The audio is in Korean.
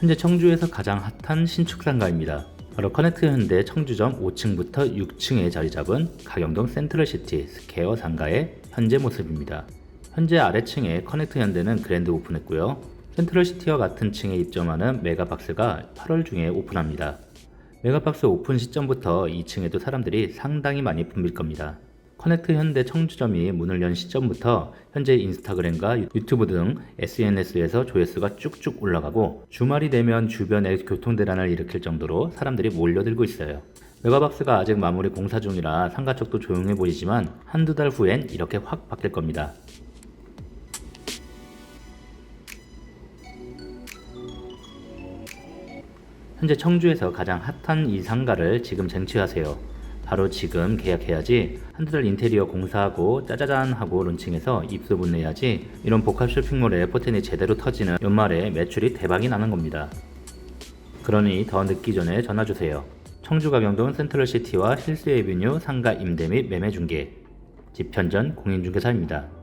현재 청주에서 가장 핫한 신축 상가입니다. 바로 커넥트 현대 청주점 5층부터 6층에 자리 잡은 가경동 센트럴시티 스퀘어 상가의 현재 모습입니다. 현재 아래층에 커넥트 현대는 그랜드 오픈했고요. 센트럴시티와 같은 층에 입점하는 메가박스가 8월 중에 오픈합니다. 메가박스 오픈 시점부터 2층에도 사람들이 상당히 많이 붐빌 겁니다. 커넥트 현대 청주점이 문을 연 시점부터 현재 인스타그램과 유튜브 등 SNS에서 조회수가 쭉쭉 올라가고 주말이 되면 주변에 교통대란을 일으킬 정도로 사람들이 몰려들고 있어요. 메가박스가 아직 마무리 공사 중이라 상가 쪽도 조용해 보이지만 한두 달 후엔 이렇게 확 바뀔 겁니다. 현재 청주에서 가장 핫한 이 상가를 지금 쟁취하세요. 바로 지금 계약해야지 한두 달 인테리어 공사하고 짜자잔 하고 론칭해서 입소문 내야지 이런 복합 쇼핑몰에 포텐이 제대로 터지는 연말에 매출이 대박이 나는 겁니다. 그러니 더 늦기 전에 전화주세요. 청주 가경동 센트럴시티와 힐스 에비뉴 상가 임대 및 매매 중개 집현전 공인중개사입니다.